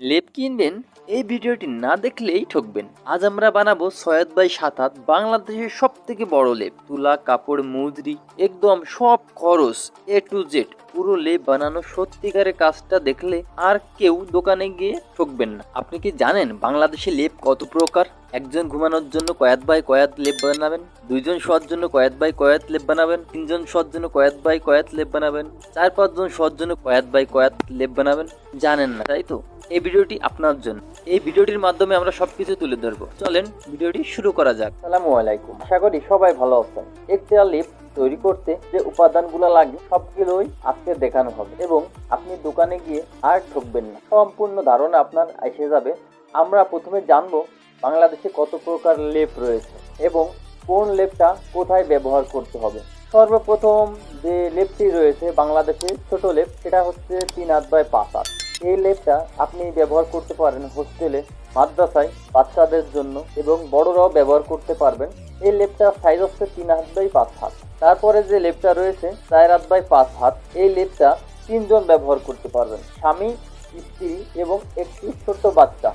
লেপ কিনবেন এই ভিডিওটি না দেখলেই ঠকবেন। আজ আমরা বানাবো সৈয়দ বাই সাতাত বাংলাদেশের সব থেকে বড় লেপ। তুলা, কাপড় মুদ্রি একদম সব খরচ এ টু জেড পুরো লেপ বানানো সত্যিকারের কাজটা দেখলে আর কেউ দোকানে গিয়ে ঠকবেন না। আপনি কি জানেন বাংলাদেশে লেপ কত প্রকার? একজন ঘুমানোর জন্য কয়াত বাই কয়াত লেপ বানাবেন, দুইজন শোয়ার জন্য কয়াত বাই কয়াত লেপ বানাবেন, তিনজন শোয়ার জন্য কয়াত বাই কয়াত লেপ বানাবেন, চার পাঁচজন শোয়ার জন্য কয়াত বাই কয়াত লেপ বানাবেন। জানেন না, তাই তো? এই ভিডিওটি আপনার জন্য। এই ভিডিওটির মাধ্যমে আমরা সবকিছু তুলে ধরবো। চলেন ভিডিওটি শুরু করা যাক। সালামু আলাইকুম। আশা করি সবাই ভালো আছেন। একটি লিপ তৈরি করতে যে উপাদানগুলো লাগে, সবগুলোই আজকে দেখানো হবে এবং আপনি দোকানে গিয়ে আর ঠকবেন না। সম্পূর্ণ ধারণা আপনার এসে যাবে। আমরা প্রথমে জানব বাংলাদেশে কত প্রকার লেপ রয়েছে এবং কোন লেপটা কোথায় ব্যবহার করতে হবে। সর্বপ্রথম যে লেপটি রয়েছে বাংলাদেশে ছোট লেপ, সেটা হচ্ছে তিন হাত বাই পাঁচ হাত। এই লেপটা আপনি ব্যবহার করতে পারেন হোস্টেলে, মাদ্রাসায়, বাচ্চাদের জন্য এবং বড়রাও ব্যবহার করতে পারবেন। এই লেপটা সাইজ হচ্ছে তিন হাত বাই পাঁচ হাত। তারপরে যে লেপটা রয়েছে, চার হাত বাই পাঁচ হাত, এই লেপটা তিনজন ব্যবহার করতে পারবেন, স্বামী, স্ত্রী এবং একটি ছোট্ট বাচ্চা।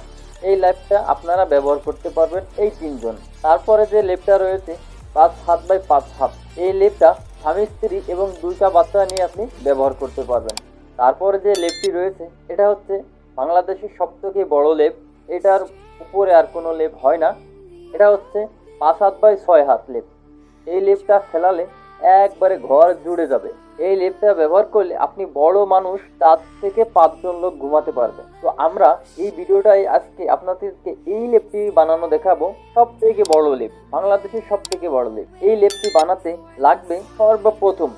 এই লেপটা আপনারা ব্যবহার করতে পারবেন এই তিনজন। তারপরে যে লেপটা রয়েছে, পাঁচ হাত বাই পাঁচ হাত, এই লেপটা স্বামী, স্ত্রী এবং দুইটা বাচ্চা নিয়ে আপনি ব্যবহার করতে পারবেন। তারপরে যে লেপটি রয়েছে, এটা হচ্ছে বাংলাদেশের সব থেকে বড় লেপ। এটার উপরে আর কোনো লেপ হয় না। এটা হচ্ছে পাঁচ হাত বাই ছয় হাত লেপ। এই লেপটা ফেলালে একবারে ঘর জুড়ে যাবে। এই লেপটা ব্যবহার করলে আপনি বড় মানুষ চার থেকে পাঁচজন লোক ঘুমাতে পারবে। তো আমরা এই ভিডিওটাই আজকে আপনাদেরকে এই লেপটি বানানো দেখাবো সব থেকে বড় লেপ, বাংলাদেশের সব থেকে বড় লেপ। এই লেপটি বানাতে লাগবে সর্বপ্রথম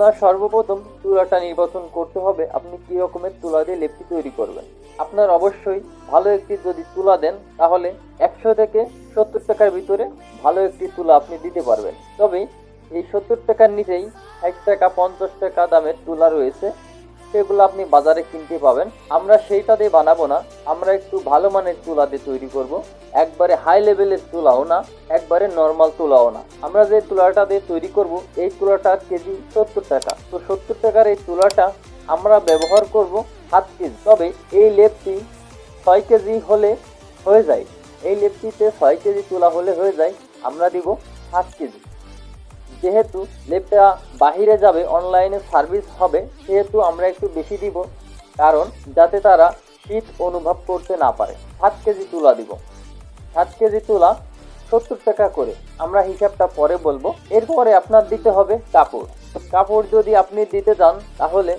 আপনার সর্বপ্রথম তুলাটা নির্বাচন করতে হবে। আপনি কি রকমের তুলা দিয়ে লেপটি তৈরি করবেন? আপনার অবশ্যই ভালো একটি যদি তুলা দেন, তাহলে একশো থেকে সত্তর টাকার ভিতরে ভালো একটি তুলা আপনি দিতে পারবেন। তবে এই সত্তর টাকার নিচেই ষাট টাকা পঞ্চাশ টাকা দামের তুলা রয়েছে। সেগুলো আপনি বাজারে কিনতে পাবেন। আমরা সেইটা দিয়ে বানাবো না। আমরা একটু ভালো মানের তুলা দিয়ে তৈরি করব। একবারে হাই লেভেলের তুলাও না, একবারে নর্মাল তুলাও না। আমরা যে তুলাটা দিয়ে তৈরি করব, এই তুলাটা কেজি সত্তর টাকা। তো সত্তর টাকার এই তুলাটা আমরা ব্যবহার করব সাত কেজি। তবে এই লেপটি ছয় কেজি হলে হয়ে যায়। এই লেপটিতে ছয় কেজি তুলা হলে হয়ে যায়। আমরা দিব সাত কেজি। যেহেতু লেপটা বাহিরে যাবে অনলাইনে সার্ভিস হবে, সেহেতু আমরা একটু বেশি দিব। কারণ যাতে তারা শীত অনুভব করতে না পারে। সাত কেজি তুলা দিব। সাত কেজি তুলা সত্তর টাকা করে। আমরা হিসাবটা পরে বলব। এরপরে আপনার দিতে হবে কাপড়। কাপড় যদি আপনি দিতে চান তাহলে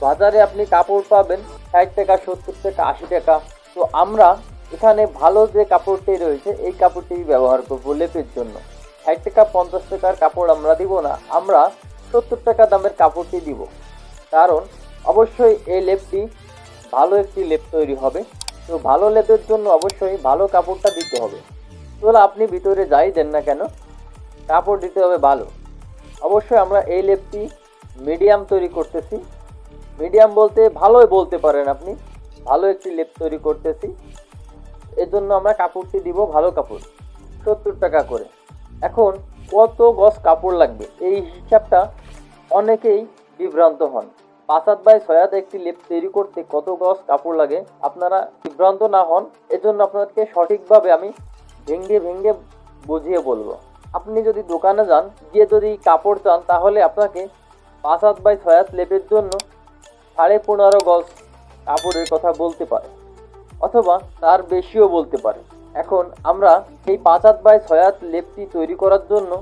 বাজারে আপনি কাপড় পাবেন ষাট টাকা, সত্তর টাকা, আশি টাকা। তো আমরা এখানে ভালো যে কাপড়টি রয়েছে, এই কাপড়টি ব্যবহার করব লেপের জন্য। ষাট টাকা, পঞ্চাশ টাকার কাপড় আমরা দিব না। আমরা সত্তর টাকা দামের কাপড়টি দিব। কারণ অবশ্যই এই লেপটি ভালো একটি লেপ তৈরি হবে। তো ভালো লেপের জন্য অবশ্যই ভালো কাপড়টা দিতে হবে। তাহলে আপনি ভিতরে যাই দেন না কেন, কাপড় দিতে হবে ভালো। অবশ্যই আমরা এই লেপটি মিডিয়াম তৈরি করতেছি। মিডিয়াম বলতে ভালোই বলতে পারেন আপনি। ভালো একটি লেপ তৈরি করতেছি। এর জন্য আমরা কাপড়টি দিব ভালো কাপড়, সত্তর টাকা করে। এখন কত গজ কাপড় লাগবে? এই হিসাবটা অনেকেই বিভ্রান্ত হন। পাঁচ হাত বাই ছয় হাত একটি লেপ তৈরি করতে কত গজ কাপড় লাগে আপনারা বিভ্রান্ত না হন, এজন্য আপনাদেরকে সঠিকভাবে আমি ভেঙ্গে ভেঙ্গে বুঝিয়ে বলব। আপনি যদি দোকানে যান, গিয়ে যদি কাপড় চান, তাহলে আপনাকে পাঁচ হাত বাই ছয় হাত লেপের জন্য সাড়ে পনেরো গজ কাপড়ের কথা বলতে পারে, অথবা তার বেশিও বলতে পারে। এখন আমরা এই পাঁচ হাত বাই ছয় হাত লেপটি তৈরি করার জন্য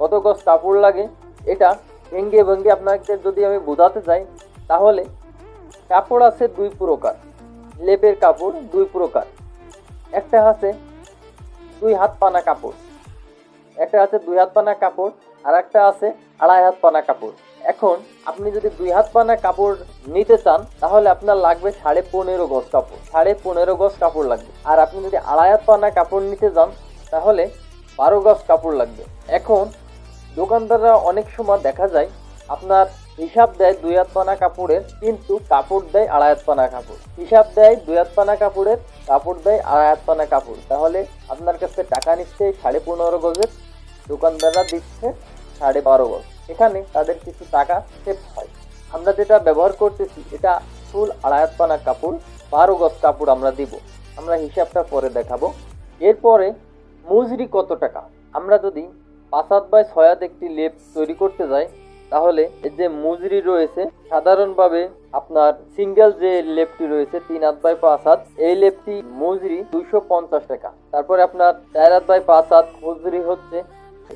কত গজ কাপড় লাগে, এটা ভেঙ্গে ভেঙ্গে আপনাকে যদি আমি বোঝাতে চাই, তাহলে কাপড় আছে দুই প্রকার, লেপের কাপড় দুই প্রকার। একটা আছে দুই হাত পানা কাপড়, একটা আছে দুই হাত পানা কাপড় আর একটা আছে আড়াই হাত পানা কাপড়। এখন আপনি যদি দুই হাত পানা কাপড় নিতে চান, তাহলে আপনার লাগবে সাড়ে পনেরো গজ কাপড়। সাড়ে পনেরো গজ কাপড় লাগবে। আর আপনি যদি আড়াই হাত পানা কাপড় নিতে যান, তাহলে বারো গজ কাপড় লাগবে। এখন দোকানদাররা অনেক সময় দেখা যায়, আপনার হিসাব দেয় দুই হাত পানা কাপড়ের, কিন্তু কাপড় দেয় আড়াই হাত পানা কাপড়। হিসাব দেয় দুই হাত পানা কাপড়ের, কাপড় দেয় আড়াই হাত পানা কাপড়। তাহলে আপনার কাছে টাকা নিচ্ছে সাড়ে পনেরো গজের, দোকানদাররা দিচ্ছে সাড়ে বারো গজ এখানে তাদের কিছু টাকা সেভ হয়। আমরা যেটা ব্যবহার করতেছি, এটা ফুল আড়াই হাত পানা কাপড়, বারো গজ কাপড় আমরা দিব। আমরা হিসাবটা পরে দেখাবো। এরপরে মজুরি কত টাকা? আমরা যদি পাঁচ হাত বাই ছয় হাত একটি লেপ তৈরি করতে যাই, তাহলে এর যে মজুরি রয়েছে, সাধারণভাবে আপনার সিঙ্গেল যে লেপটি রয়েছে, তিন হাত বাই পাঁচ হাত, এই লেপটি মজুরি দুইশো পঞ্চাশ টাকা। তারপরে আপনার চার হাত বাই পাঁচ হাত মজুরি হচ্ছে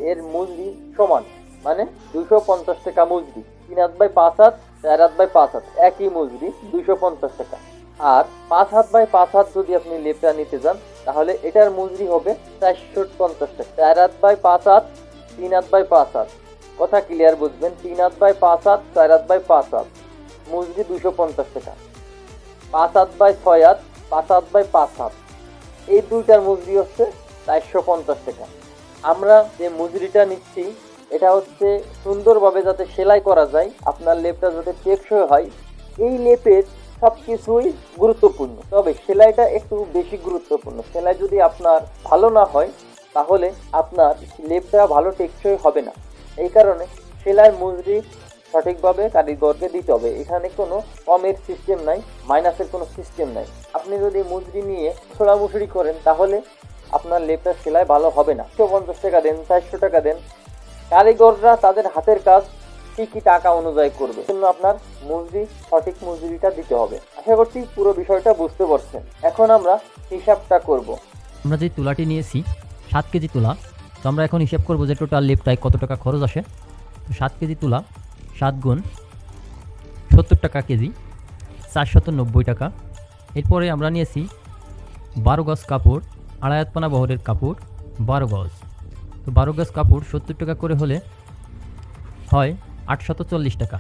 এর মজুরি সমান মানে দুশো পঞ্চাশ টাকা মজুরি তিন হাত বাই পাঁচ হাত, চার হাত বাই পাঁচ হাত, একই মজুরি দুশো পঞ্চাশ টাকা। আর পাঁচ হাত বাই পাঁচ হাত যদি আপনি লেপটা নিতে যান, তাহলে এটার মজুরি হবে চারশো পঞ্চাশ টাকা। চার হাত বাই পাঁচ হাত, তিন হাত বাই পাঁচ হাত। কথা ক্লিয়ার বুঝবেন? তিন হাত বাই পাঁচ হাত, চার হাত বাই পাঁচ হাত। মজুরি দুশো পঞ্চাশ টাকা। পাঁচ হাত বাই ছয় হাত, পাঁচ হাত বাই পাঁচ হাত। এই দুইটার মজুরি হচ্ছে চারশো পঞ্চাশ টাকা। আমরা যে মজুরিটা নিচ্ছি, এটা হচ্ছে সুন্দরভাবে যাতে সেলাই করা যায়, আপনার লেপটা যাতে টেকসই হয়, এই লেপের সব কিছুই গুরুত্বপূর্ণ। তবে সেলাইটা একটু বেশি গুরুত্বপূর্ণ। সেলাই যদি আপনার ভালো না হয়, তাহলে আপনার লেপটা ভালো টেকসই হবে না। এই কারণে সেলাই মজুরি সঠিকভাবে কারিগরকে দিতে হবে। এখানে কোনো কমের সিস্টেম নাই মাইনাসের কোনো সিস্টেম নাই। আপনি যদি মজুরি নিয়ে ছোড়ামুসুরি করেন, তাহলে আপনার লেপটার সেলাই ভালো হবে না। একশো পঞ্চাশ টাকা দেন, চারশো টাকা দেন। কারিগররা তাদের হাতের কাজ ঠিকই টাকা অনুযায়ী করবে? জন্য আপনার মজুরি, সঠিক মজুরিটা দিতে হবে। আশা করছি পুরো বিষয়টা বুঝতে পারছেন। এখন আমরা হিসাবটা করব। আমরা যে তুলাটি নিয়েছি, সাত কেজি তুলা, তো আমরা এখন হিসাব করব যে টোটাল লেপটায় কত টাকা খরচ আসে। তো সাত কেজি তুলা, সাত গুণ সত্তর টাকা কেজি, চারশত নব্বই টাকা। এরপরে আমরা নিয়েছি বারো গজ কাপড় আড়ায়াতপানা বহরের কাপড়, বারো গজ। তো বারো গজ কাপড় সত্তর টাকা করে হলে হয় আটশত চল্লিশ টাকা।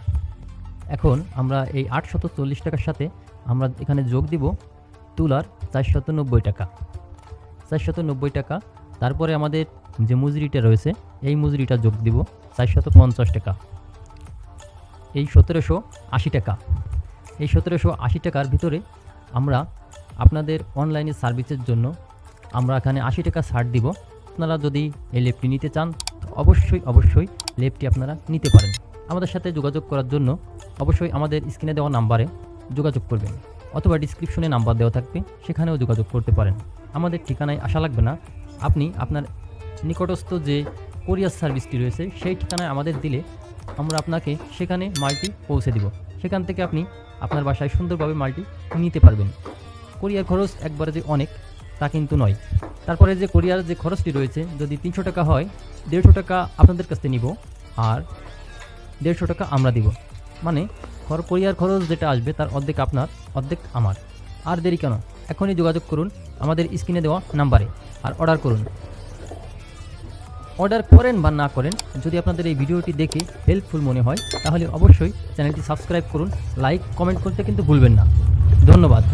এখন আমরা এই আটশত চল্লিশ টাকার সাথে আমরা এখানে যোগ দিব তুলার চারশত নব্বই টাকা। চারশত নব্বই টাকা, তারপরে আমাদের যে মজুরিটা রয়েছে, এই মজুরিটা যোগ দিব চারশত পঞ্চাশ টাকা। এই সতেরোশো আশি টাকা। এই সতেরোশো আশি টাকার ভিতরে আমরা আপনাদের অনলাইনে সার্ভিসের জন্য আমরা এখানে আশি টাকা ছাড় দিব। আপনারা যদি এই লেপটি নিতে চান অবশ্যই অবশ্যই লেপটি আপনারা নিতে পারেন। আমাদের সাথে যোগাযোগ করার জন্য অবশ্যই আমাদের স্ক্রিনে দেওয়া নাম্বারে যোগাযোগ করবেন অথবা ডিসক্রিপশনে নাম্বার দেওয়া থাকবে, সেখানেও যোগাযোগ করতে পারেন। আমাদের ঠিকানায় আসা লাগবে না। আপনি আপনার নিকটস্থ যে কোরিয়ার সার্ভিসটি রয়েছে, সেই ঠিকানায় আমাদের দিলে আমরা আপনাকে সেখানে মালটি পৌঁছে দিব। সেখান থেকে আপনি আপনার বাসায় সুন্দরভাবে মালটি নিতে পারবেন। কোরিয়ার খরচ একবারে যে অনেক তা কিন্তু নয়। তারপরে যে কোরিয়ার যে খরচটি রয়েছে, যদি তিনশো টাকা হয়, দেড়শো টাকা আপনাদের কাছ থেকে নিব আর দেড়শো টাকা আমরা দিব। মানে খর কোরিয়ার খরচ যেটা আসবে, তার অর্ধেক আপনার, অর্ধেক আমার। আর দেরি কেন? এখনই যোগাযোগ করুন, আমাদের স্ক্রিনে দেওয়া নাম্বারে, আর অর্ডার করুন। অর্ডার করেন বা না করেন, যদি আপনাদের এই ভিডিওটি দেখে হেল্পফুল মনে হয়, তাহলে অবশ্যই চ্যানেলটি সাবস্ক্রাইব করুন লাইক কমেন্ট করতে কিন্তু ভুলবেন না। ধন্যবাদ।